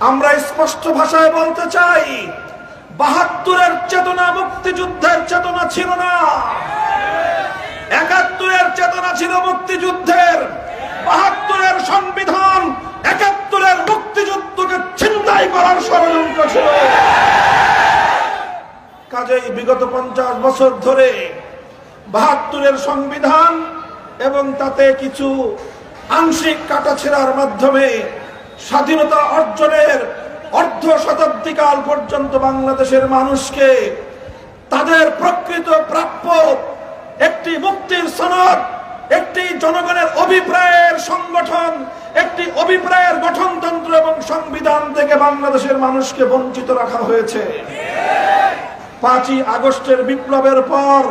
আমরা স্পষ্ট ভাষায় বলতে চাই, বাহাত্তরের চেতনা মুক্তিযুদ্ধের চেতনা ছিল না। একাত্তরের চেতনা ছিল মুক্তিযুদ্ধের, বাহাত্তরের সংবিধান একাত্তরের মুক্তিযুদ্ধকে ছিনতাই করার ষড়যন্ত্র ছিল। কাজেই বিগত পঞ্চাশ বছর ধরে বাহাত্তরের সংবিধান এবং তাতে কিছু আংশিক কাটাছেড়ার মাধ্যমে স্বাধীনতা অর্জনের অর্ধ শতাব্দীকাল পর্যন্ত বাংলাদেশের মানুষকে তাদের প্রকৃত প্রাপ্য একটি মুক্তির সনদ, একটি জনগণের অভিপ্রায়ের সংগঠন, একটি অভিপ্রায়ের গঠনতন্ত্র এবং সংবিধান থেকে বাংলাদেশের মানুষকে বঞ্চিত রাখা হয়েছে। পাঁচই আগস্টের বিপ্লবের পর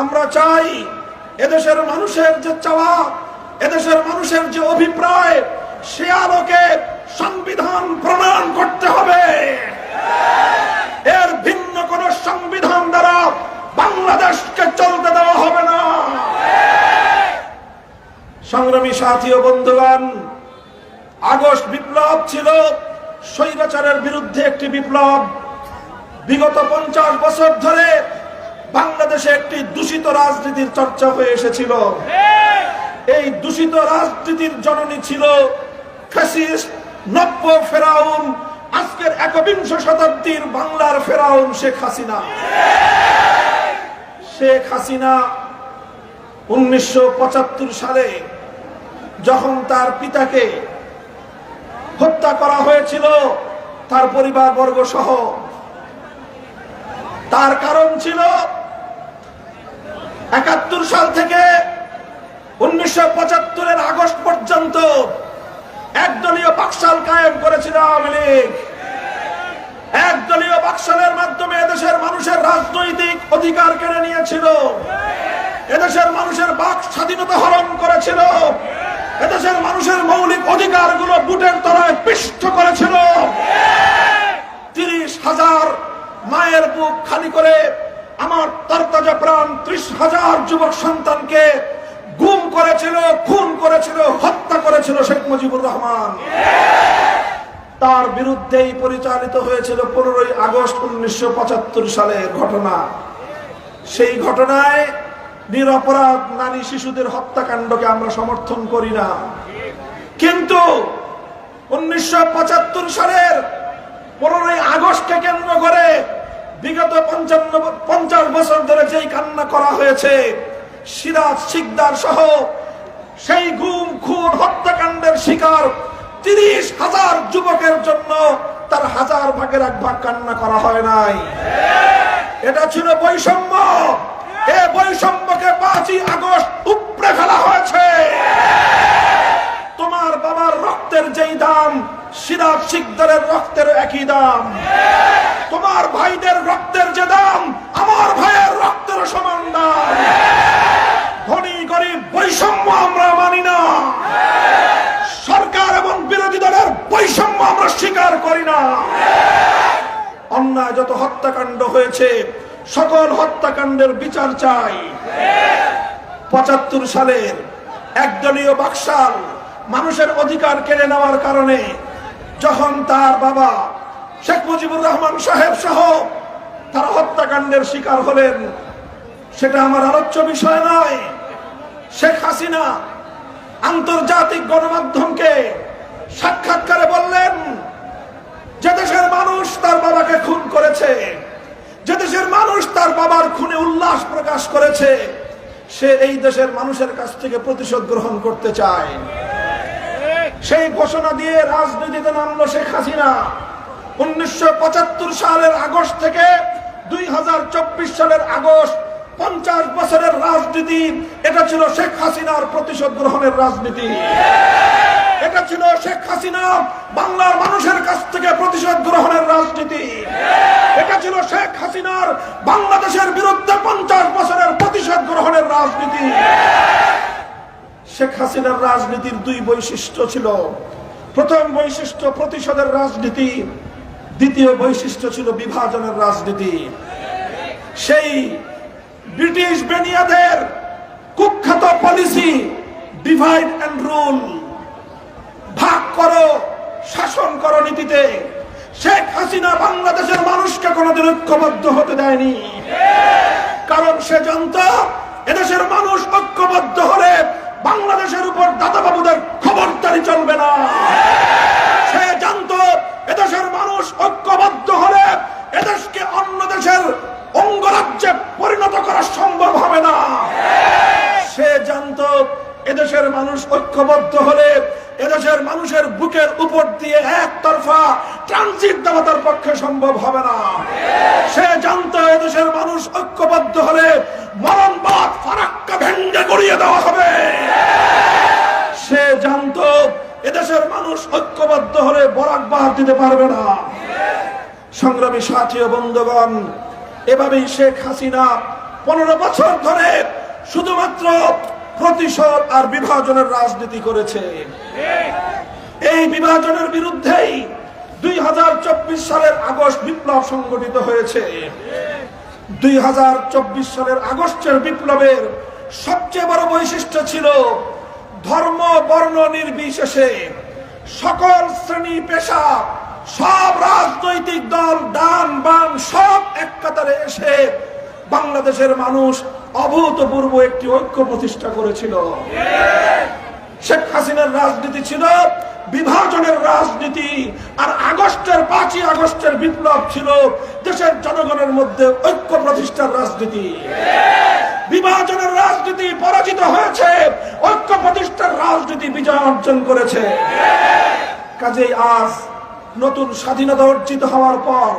আমরা চাই এদেশের মানুষের যে চাওয়া, এদেশের মানুষের যে অভিপ্রায় সে আলোকে সংবিধান প্রণয়ন করতে হবে। এর ভিন্ন কোন সংবিধান দ্বারা বাংলাদেশকে চলতে দেওয়া হবে না। সংগ্রামী সাথী ও বন্ধুগণ, আগস্ট বিপ্লব ছিল স্বৈরাচারের বিরুদ্ধে একটি বিপ্লব। বিগত পঞ্চাশ বছর ধরে বাংলাদেশে একটি দূষিত রাজনীতির চর্চা হয়ে এসেছিল। এই দূষিত রাজনীতির জননী ছিল নব্য ফেরাউন, আজকের একবিংশ শতাব্দীর বাংলার ফেরাউন শেখ হাসিনা। শেখ হাসিনা উনিশশো সালে যখন তার পিতাকে হত্যা করা হয়েছিল, তার পরিবার বর্গ সহ, তার কারণ ছিল একাত্তর সাল থেকে উনিশশো পঁচাত্তরের আগস্ট পর্যন্ত একদলীয় বাকশাল কায়েম করেছিল আওয়ামী লীগ। একদলীয় বাকশালের মাধ্যমে এদেশের মানুষের রাজনৈতিক অধিকার কেড়ে নিয়েছিল। এদেশের মানুষের বাক স্বাধীনতা হরণ করেছিল। এদেশের মানুষের মৌলিক অধিকারগুলো বুটের তলায় পিষ্ট করেছিল। তিরিশ হাজার মায়ের বুক খালি করে আমার তরতাজা প্রাণ, ত্রিশ হাজার যুবক সন্তানকে গুম করেছিল, খুন করেছিল, হত্যা করেছিল শেখ মুজিবুর রহমান। তার বিরুদ্ধেই পরিচালিত হয়েছিল পনেরোই আগস্ট উনিশশো পঁচাত্তর সালের ঘটনা। সেই ঘটনায় নিরপরাধ নারী শিশুদের হত্যাকাণ্ডকে আমরা সমর্থন করি না। কিন্তু উনিশশো পঁচাত্তর সালের পনেরোই আগস্টকে কেন্দ্র করে বিগত পঞ্চান্ন, পঞ্চাশ বছর ধরে যেই কান্না করা হয়েছে সিরাজ শিকদার সহ সেই গুম খুন হত্যাকাণ্ডের শিকার তিরিশ হাজার যুবকের জন্য তার হাজার ভাগের এক ভাগ কান্না করা হয় নাই। এটা ছিল বৈষম্য। এ বৈষম্যকে পাঁচই আগস্ট উপড়ে ফেলা হয়েছে। তোমার বাবার রক্তের যেই দাম, সিরাজ শিকদারের রক্তের একই দাম। তোমার ভাইদের রক্তের যে দাম, আমার ভাইয়ের রক্তের সমান দাম। বৈষম্য আমরা মানি না। সরকার এবং বিরোধী দলের বৈষম্য আমরা স্বীকার করি না। অন্যায় যত হত্যাকাণ্ড হয়েছে, সকল হত্যাকাণ্ডের বিচার চাই। পঁচাত্তর সালের একদলীয় বাকশাল মানুষের অধিকার কেড়ে নেওয়ার কারণে যখন তার বাবা শেখ মুজিবুর রহমান সাহেব সহ তারা হত্যাকাণ্ডের শিকার হলেন, সেটা আমার আলোচ্য বিষয় নয়। শেখ হাসিনা আন্তর্জাতিক গণমাধ্যমকে সাক্ষাৎকারে বললেন, যে দেশের মানুষ তার বাবাকে খুন করেছে, যে দেশের মানুষ তার বাবার খুনে উল্লাস প্রকাশ করেছে, সে এই দেশের মানুষের কাছ থেকে প্রতিশোধ গ্রহণ করতে চায়। সেই ঘোষণা দিয়ে রাজনীতিতে নামলো শেখ হাসিনা। উনিশশো পঁচাত্তর সালের আগস্ট থেকে দুই হাজার চব্বিশ সালের আগস্ট পঞ্চাশ বছরের রাজনীতি, এটা ছিল শেখ হাসিনার প্রতিশোধ গ্রহণের রাজনীতি। এটা ছিল শেখ হাসিনা বাংলার মানুষের কাছ থেকে প্রতিশোধ গ্রহণের রাজনীতি। এটা ছিল শেখ হাসিনার বাংলাদেশের বিরুদ্ধে পঞ্চাশ বছরের প্রতিশোধ গ্রহণের রাজনীতি। শেখ হাসিনার রাজনীতির দুই বৈশিষ্ট্য ছিল। প্রথম বৈশিষ্ট্য প্রতিশোধের রাজনীতি, দ্বিতীয় বৈশিষ্ট্য ছিল বিভাজনের রাজনীতি। সেই ব্রিটিশ বেনিয়াদের কুখ্যাত পলিসি ডিভাইড অ্যান্ড রুল ভাগ করো, শাসন কর নীতিতে। শেখ হাসিনা বাংলাদেশের মানুষকে কোনোদিন ঐক্যবদ্ধ হতে দেয়নি। কারণ সে জানত, এদেশের মানুষ ঐক্যবদ্ধ হলে বাংলাদেশের উপর দাদা বাবুদের খবরদারি চলবে না। সে জানত, এদেশের মানুষ ঐক্যবদ্ধ হলে এদেশকে অন্য দেশের অঙ্গরাজ্যে পরিণত করা সম্ভব হবে না সে জানত এদেশের মানুষ ঐক্যবদ্ধ হলে এদেশের মানুষের বুকের উপর দিয়ে একতরফা ট্রানজিট দেওয়া তার পক্ষে সম্ভব হবে না। সে জানত এদেশের মানুষ ঐক্যবদ্ধ হলে মরণবাদ ফারাক্কা ভেঙ্গে গড়িয়ে দেওয়া হবে। সে জানত এদেশের মানুষ ঐক্যবদ্ধ হলে বরাক বাদ দিতে পারবে না। সংগ্রামী সাথী বন্ধুগণ, এভাবেই শেখ হাসিনা পনেরো বছর ধরে শুধুমাত্র প্রতিশোধ আর বিভাজনের রাজনীতি করেছে। এই বিভাজনের বিরুদ্ধেই দুই হাজার চব্বিশ সালের আগস্ট বিপ্লব সংগঠিত হয়েছে। দুই হাজার চব্বিশ সালের আগস্টের বিপ্লবের সবচেয়ে বড় বৈশিষ্ট্য ছিল ধর্ম, বর্ণ নির্বিশেষে সকল শ্রেণি, পেশা, সব রাজনৈতিক দল, ডান, বাম, সব এক কাতারে এসে বাংলাদেশের মানুষ অভূতপূর্ব একটি ঐক্য প্রতিষ্ঠা করেছিল। শেখ হাসিনার রাজনীতি ছিল বিভাজনের রাজনীতি, আর আগস্টের পাঁচই আগস্টের বিপ্লব ছিল দেশের জনগণের মধ্যে ঐক্য প্রতিষ্ঠার রাজনীতি। বিভাজনের রাজনীতি পরাজিত হয়েছে, ঐক্য প্রতিষ্ঠার রাজনীতি বিজয় অর্জন করেছে। কাজেই আজ নতুন স্বাধীনতা অর্জিত হওয়ার পর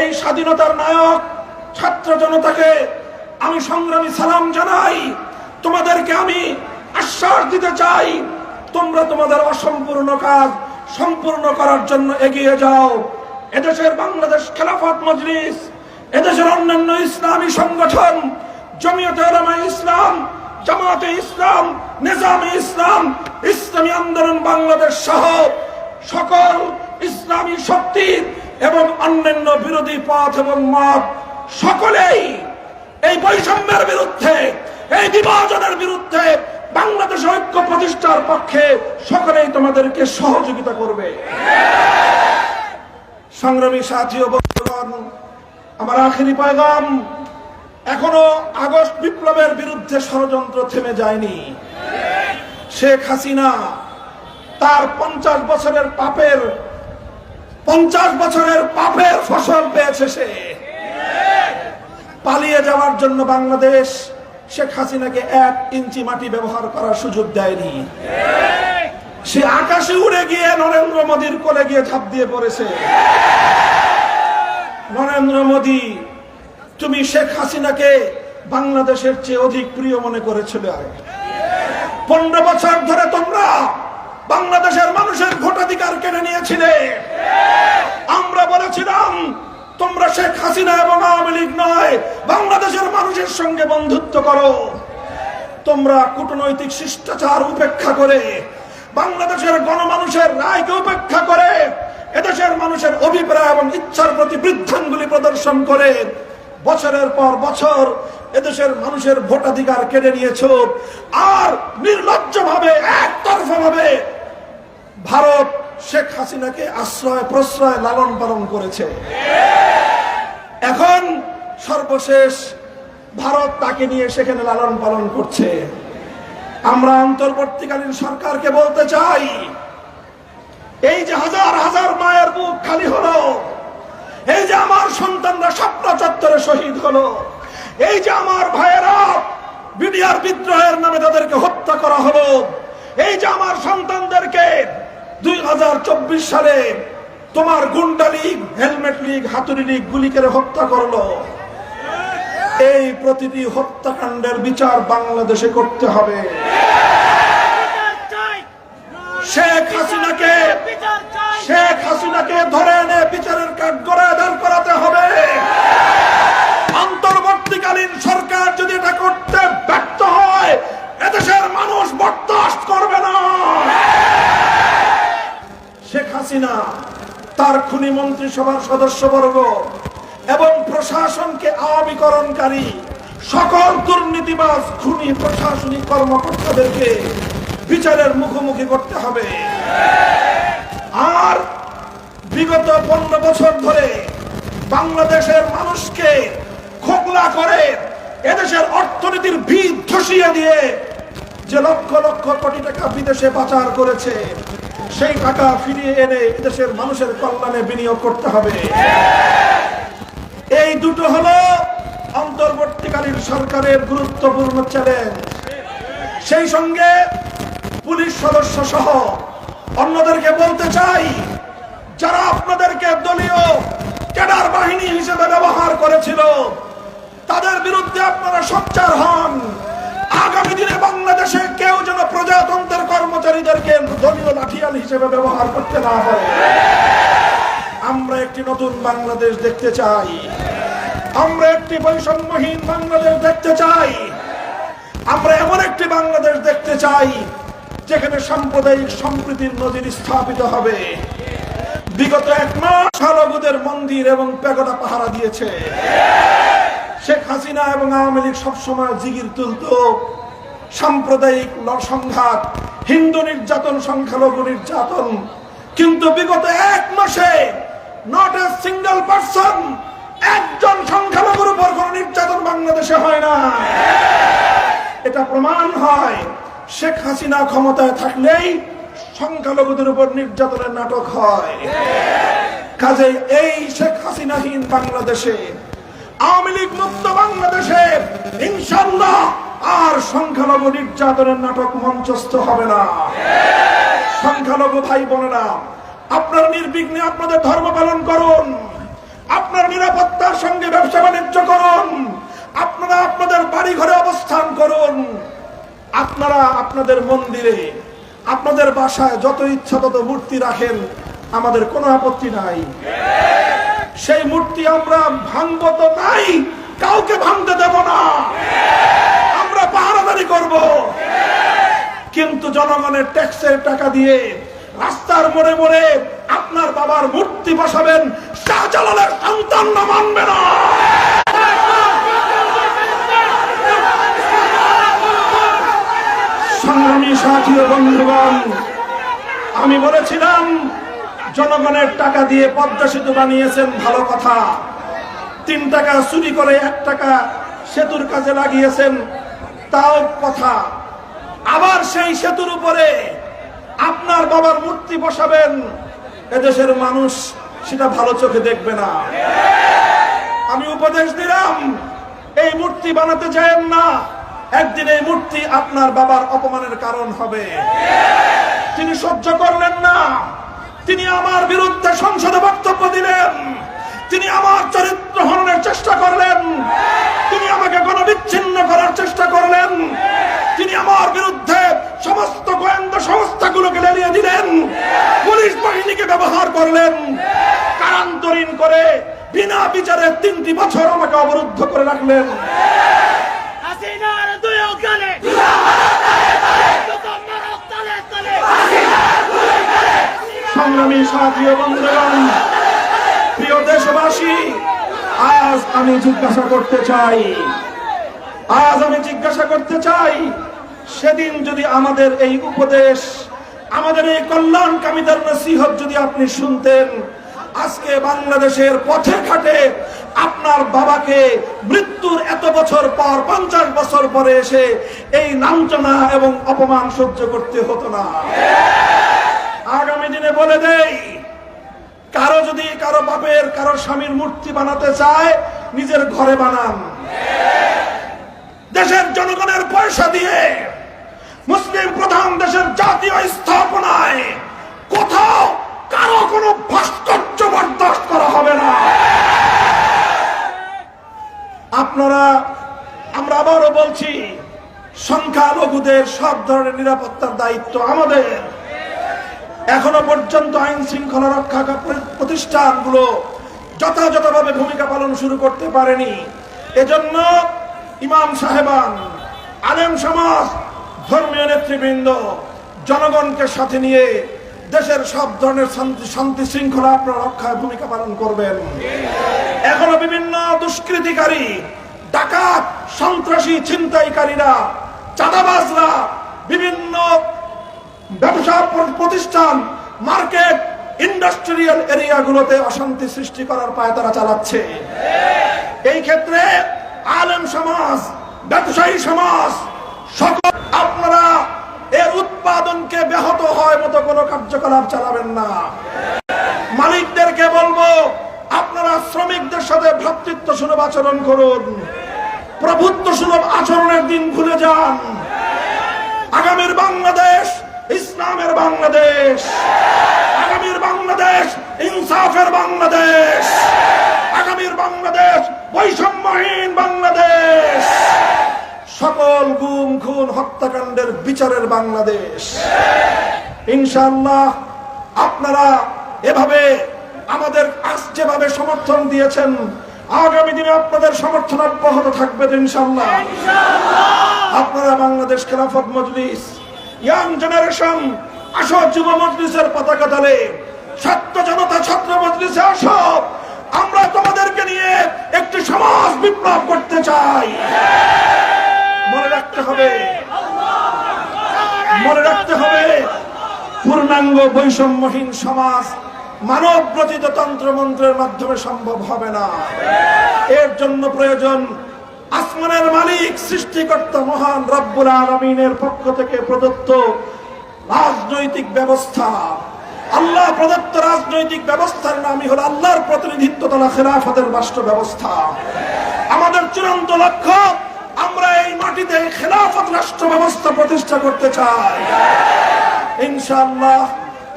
এই স্বাধীনতার নায়ক ছাত্র জনতাকে আমি সংগ্রামী সালাম জানাই। তোমাদেরকে আমি আশ্বাস দিতে চাই, তোমরা তোমাদের অসম্পূর্ণ কাজ সম্পূর্ণ করার জন্য এগিয়ে যাও। এদেশের বাংলাদেশ খেলাফত মজলিস, এদেশের অন্যান্য ইসলামী সংগঠন, জমিয়তে ইসলাম জামাতে ইসলাম, নিজামে ইসলাম, ইসলামী আন্দোলন বাংলাদেশ সহ সকল ইসলামী শক্তি এবং অন্যান্য বিরোধী পথ এবং মত সকলেই এই বৈষম্যের বিরুদ্ধে, এই বিভাজনের বিরুদ্ধে বাংলাদেশ ঐক্য প্রতিষ্ঠার পক্ষে সকলেই তোমাদেরকে সহযোগিতা করবে। সংগ্রামী সাথী বন্ধুগণ, আমার আখেরি পয়গাম, এখনও আগস্ট বিপ্লবের বিরুদ্ধে ষড়যন্ত্র থেমে যায়নি। শেখ হাসিনা তার পঞ্চাশ বছরের পাপের, পঞ্চাশ বছরের পাপের ফসল পেয়েছে সে। পালিয়ে যাওয়ার জন্য বাংলাদেশ শেখ হাসিনাকে এক ইঞ্চি মাটি ব্যবহার করার সুযোগ দেয়নি। সে আকাশে উড়ে গিয়ে নরেন্দ্র মোদীর কোলে গিয়ে ঝাঁপ দিয়ে পড়েছে। নরেন্দ্র মোদী, তুমি শেখ হাসিনাকে বাংলাদেশের চেয়ে অধিক প্রিয় মনে করেছিল পনেরো বছর ধরে তোমরা বাংলাদেশের মানুষের ভোটাধিকার কেড়ে নিয়েছিলে। আমরা বলেছিলাম তোমরা শেখ হাসিনা এবং আওয়ামী লীগ নয়, বাংলাদেশের মানুষের সঙ্গে বন্ধুত্ব করো। তোমরা কূটনৈতিক শিষ্টাচার উপেক্ষা করে, বাংলাদেশের গণমানুষের রায়কে উপেক্ষা করে, এদেশের মানুষের অভিপ্রায় এবং ইচ্ছার প্রতি বৃদ্ধাঙ্গুলি প্রদর্শন করে। বছরের পর বছর এদেশের মানুষের ভোটাধিকার কেড়ে নিয়েছ আর নির্লজ্জ ভাবে একতরফা ভাবে ভারত শেখ হাসিনাকে আশ্রয় প্রশ্রয় লালন পালন করেছে। এখন সর্বশেষ ভারত তাকে নিয়ে সেখানে লালন পালন করছে। আমরা অন্তর্বর্তীকালীন সরকারকে বলতে চাই, এই যে হাজার হাজার মায়ের বুক খালি হলো, এই যে আমার সন্তানরা স্বপ্ন চত্বরে শহীদ হলো, এই যে আমার ভাইয়েরা বিডিআর বিদ্রোহের নামে তাদেরকে হত্যা করা হলো, এই যে আমার সন্তানদেরকে দুই হাজার চব্বিশ সালে তোমার গুন্ডা লীগ, হেলমেট লীগ, হাতুড়ি লীগ গুলি করে হত্যা করল। এই প্রতিটি হত্যাকাণ্ডের বিচার বাংলাদেশে করতে হবে। শেখ হাসিনাকে শেখ হাসিনাকে ধরে এনে হাসিনা তার খুনি মন্ত্রিসভার সদস্যবর্গ এবং প্রশাসনকে আওয়ামীকরণকারী সকল দুর্নীতিবাজ খুনি প্রশাসনিক কর্মকর্তাদেরকে বিচারের মুখোমুখি করতে হবে। আর বিগত পনেরো বছর ধরে বাংলাদেশের মানুষকে খোকলা করে এদেশের অর্থনীতির ভিত ধসিয়ে দিয়ে যে লক্ষ লক্ষ কোটি টাকা বিদেশে পাচার করেছে সেই টাকা ফিরিয়ে এনে এদেশের মানুষের কল্যাণে বিনিয়োগ করতে হবে। এই দুটো হলো অন্তর্বর্তীকালীন সরকারের গুরুত্বপূর্ণ চ্যালেঞ্জ সেই সঙ্গে পুলিশ সদস্য সহ অন্যদেরকে বলতে চাই, যারা আপনাদেরকে দলীয় ক্যাডার বাহিনী হিসেবে ব্যবহার করেছিল, তাদের বিরুদ্ধে আপনারা সোচ্চার হন। আগামী দিনে বাংলাদেশে কেউ লাঠিয়াল হিসেবে ব্যবহার করতে না পারে। আমরা একটি নতুন বাংলাদেশ দেখতে চাই। আমরা একটি বৈষম্যহীন বাংলাদেশ দেখতে চাই। আমরা এমন একটি বাংলাদেশ দেখতে চাই, যেখানে সাম্প্রদায়িক সম্প্রীতির নজির স্থাপিত হবে। বিগত এক মাস শালগুদের মন্দির এবং পেগোডা পাহারা দিয়েছে। শেখ হাসিনা এবং আওয়ামী লীগ সবসময় জিগির তুলত। সাম্প্রদায়িক ল- সংঘাত হিন্দু নির্যাতন, সংখ্যালঘু নির্যাতন। কিন্তু বিগত এক মাসে নট এ সিঙ্গেল পার্সন একজন সংখ্যালঘুর উপর কোন নির্যাতন বাংলাদেশে হয় না। এটা প্রমাণ হয়, শেখ হাসিনা ক্ষমতায় থাকলেই সংখ্যালঘুদের উপর নির্যাতনের নাটক হয়। কাজে এই শেখ হাসিনাহীন বাংলাদেশে, আওয়ামী লীগ মুক্ত বাংলাদেশে ইনশাল্লাহ আর সংখ্যালঘু নির্যাতনের নাটক মঞ্চস্থ হবে না। সংখ্যালঘু ভাই বোনেরা, আপনারা নির্বিঘ্নে আপনাদের ধর্ম পালন করুন। আপনার নিরাপত্তার সঙ্গে ব্যবসা বাণিজ্য করুন। আপনারা আপনাদের বাড়ি ঘরে অবস্থান করুন। আপনারা আপনাদের মন্দিরে, আপনাদের বাসায় যত ইচ্ছা তত মূর্তি রাখেন, আমাদের কোনো আপত্তি নাই। সেই মূর্তি আমরা ভাঙব তো নাই কাউকে ভাঙতে দেব না। আমরা পাহারাদারি করব। কিন্তু জনগণের ট্যাক্সের টাকা দিয়ে রাস্তার মোড়ে মোড়ে আপনার বাবার মূর্তি বসাবেন, শাহজালালের সন্তান না মানবে না। সংগ্রামী সাথী বন্ধুগণ, আমি বলেছিলাম, জনগণের টাকা দিয়ে পদ্মা সেতু বানিয়েছেন, ভালো কথা। তিন টাকা চুরি করে এক টাকা সেতুর কাজে লাগিয়েছেন তাও কথা। আবার সেই সেতুর উপরে আপনার বাবার মূর্তি বসাবেন। এদেশের মানুষ সেটা ভালো চোখে দেখবে না। আমি উপদেশ দিলাম, এই মূর্তি বানাতে চাইেন না। একদিন এই মূর্তি আপনার বাবার অপমানের কারণ হবে। তিনি সহ্য করলেন না। তিনি আমার বিরুদ্ধে সংসদে বক্তব্য দিলেন। তিনি আমার চরিত্র হরণের চেষ্টা করলেন। তিনি আমাকে গণবিচ্ছিন্ন করার চেষ্টা করলেন। তিনি আমার বিরুদ্ধে সমস্ত গোয়েন্দা সংস্থাগুলোকে লেলিয়ে দিলেন। পুলিশ বাহিনীকে ব্যবহার করলেন। কারান্তরীণ করে বিনা বিচারে তিনটি বছর আমাকে অবরুদ্ধ করে রাখলেন। হাসিনার দুই সংগ্রামী সাথী বন্ধুগণ প্রিয় দেশবাসী, আজ আমি জিজ্ঞাসা করতে চাই, আজ আমি জিজ্ঞাসা করতে চাই, সেদিন যদি আমাদের এই উপদেশ, আমাদের এই কল্যাণকামীদের নসিহত যদি আপনি শুনতেন, আজকে বাংলাদেশের পথে ঘাটে আপনার বাবাকে মৃত্যুর এত বছর পর, পঞ্চাশ বছর পরে এসে এই লাঞ্ছনা এবং অপমান সহ্য করতে হতো না। আগামী দিনে বলে দেই কারও যদি কারও বাপের, কারও স্বামীর মূর্তি বানাতে চায়, নিজের ঘরে বানান। দেশের জনগণের পয়সা দিয়ে মুসলিম প্রধান দেশের জাতীয় স্থাপনায় কোথাও কারও কোনো ভাস্কর্য বরদাস্ত করা হবে না। আপনারা, আমরা আবারও বলছি, সংখ্যালঘুদের সব ধরনের নিরাপত্তার দায়িত্ব আমাদের। এখনও পর্যন্ত আইন শৃঙ্খলা রক্ষা প্রতিষ্ঠানগুলো যথাযথভাবে ভূমিকা পালন শুরু করতে পারেনি। এজন্য ইমাম সাহেবান, আলেম সমাজ, ধর্মীয় নেতৃবৃন্দ, জনগণকে সাথে নিয়ে দেশের সব ধরনের শান্তি শান্তি শৃঙ্খলা আপনারা রক্ষায় ভূমিকা পালন করবেন। এখনও বিভিন্ন দুষ্কৃতিকারী, ডাকাত, সন্ত্রাসী, ছিনতাইকারীরা, চাঁদাবাজরা, বিভিন্ন ব্যবসা প্রতিষ্ঠান, মার্কেট, ইন্ডাস্ট্রিয়াল এরিয়াগুলোতে অশান্তি সৃষ্টি করার পায় তারা চালাচ্ছে। এই ক্ষেত্রে আলেম সমাজ, ব্যবসায়ী সমাজ, সকল আপনারা এর উৎপাদনকে ব্যাহত হয় মতো কোনো কার্যকলাপ চালাবেন না। মালিকদেরকে বলব, আপনারা শ্রমিকদের সাথে ভ্রাতৃত্ব সুলভ আচরণ করুন। প্রভুত্ব সুলভ আচরণের দিন ভুলে যান। আগামীর বাংলাদেশ ইসলামের বাংলাদেশ, আগামীর বাংলাদেশ, ইনসাফের বাংলাদেশ, আগামীর বাংলাদেশ, বৈষম্যহীন বাংলাদেশ, সকল গুম, খুন, হত্যাকাণ্ডের বিচারের বাংলাদেশ। ইনশাল্লাহ আপনারা এভাবে আমাদের আজ যেভাবে সমর্থন দিয়েছেন, আগামী দিনে আপনাদের সমর্থন অব্যাহত থাকবে ইনশাল্লাহ আপনারা বাংলাদেশ খেলাফত মজলিস ইয়াং জেনারেশন আসো যুব মজলিসের পতাকা দলে ছাত্র জনতা, ছাত্র মজলিসে আসো। আমরা তোমাদেরকে নিয়ে একটি সমাজ বিপ্লব করতে চাই। মনে রাখতে হবে, মনে রাখতে হবে, পূর্ণাঙ্গ বৈষম্যহীন সমাজ মানব রচিত তন্ত্রমন্ত্রের মাধ্যমে সম্ভব হবে না। এর জন্য প্রয়োজন আসমানের মালিক, সৃষ্টিকর্তা মহান রব্বুল আলমিনের পক্ষ থেকে প্রদত্ত রাজনৈতিক ব্যবস্থা। আল্লাহ প্রদত্ত রাজনৈতিক ব্যবস্থার নামই হল আল্লাহর প্রতিনিধিত্ব তলা খেলাফতের রাষ্ট্র ব্যবস্থা। আমাদের চূড়ান্ত লক্ষ্য, আমরা এই মাটিতে খেলাফত রাষ্ট্র ব্যবস্থা প্রতিষ্ঠা করতে চাই। ইনশাআল্লাহ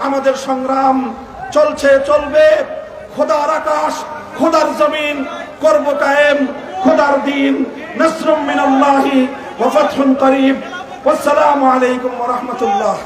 আমাদের সংগ্রাম চলছে, চলবে। খোদার আকাশ, খোদার জমিন, করব কায়েম। খোদার দিন নসরুম মিনাল্লাহি ওয়া ফাতহুন করিব ওয়াসসালামু আলাইকুম ওয়া রাহমাতুল্লাহ